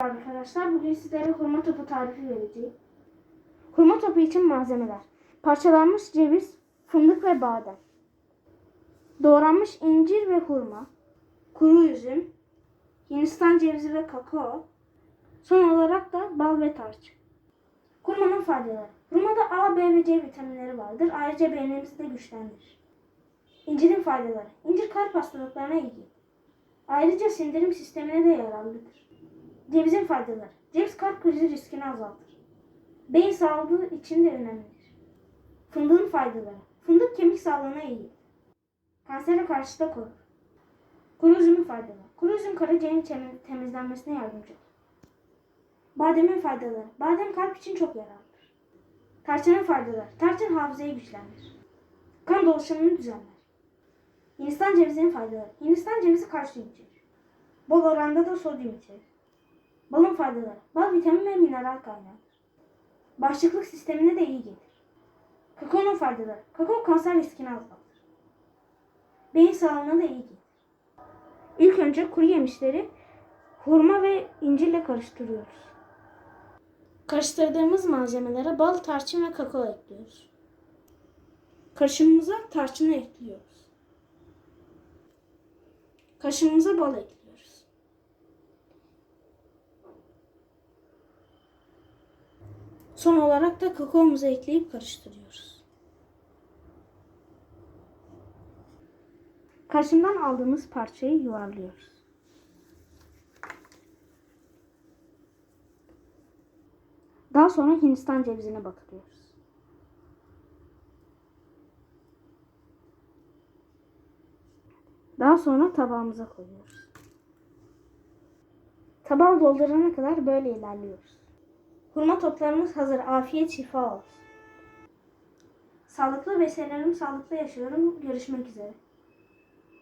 Arkadaşlar bugün sizlere hurma topu tarifi vereceğim. Hurma topu için malzemeler. Parçalanmış ceviz, fındık ve badem. Doğranmış incir ve hurma. Kuru üzüm. Hindistan cevizi ve kakao. Son olarak da bal ve tarçın. Hurmanın faydaları. Hurmada A, B ve C vitaminleri vardır. Ayrıca beynimizi de güçlendirir. İncirin faydaları. İncir kalp hastalıklarına iyi. Ayrıca sindirim sistemine de yararlıdır. Cevizin faydaları. Ceviz kalp krizi riskini azaltır. Beyin sağlığı için de önemlidir. Fındığın faydaları. Fındık kemik sağlığına iyi. Kansere karşı da korur. Kuru üzümün faydaları. Kuru üzüm karaciğerin tem- temizlenmesine yardımcı olur. Bademin faydaları. Badem kalp için çok yararlıdır. Tarçının faydaları. Tarçın hafızayı güçlendirir. Kan dolaşımını düzenler. Hindistan cevizinin faydaları. Hindistan cevizi kalsiyum içerir. Bol oranda da sodyum içerir. Balın faydaları. Bal vitamin ve mineral kaynağıdır. Bağışıklık sistemine de iyi gelir. Kakaonun faydaları. Kakao kanser riskini azaltır. Beyin sağlığına da iyi gelir. İlk önce kuru yemişleri hurma ve incirle karıştırıyoruz. Karıştırdığımız malzemelere bal, tarçın ve kakao ekliyoruz. Karışımımıza tarçını ekliyoruz. Karışımımıza bal ekliyoruz. Son olarak da kakaomuzu ekleyip karıştırıyoruz. Karşımdan aldığımız parçayı yuvarlıyoruz. Daha sonra Hindistan cevizine batırıyoruz. Daha sonra tabağımıza koyuyoruz. Tabağı doldurana kadar böyle ilerliyoruz. Hurma toplarımız hazır. Afiyet şifa olsun. Sağlıklı besleniyorum, sağlıklı yaşıyorum. Görüşmek üzere.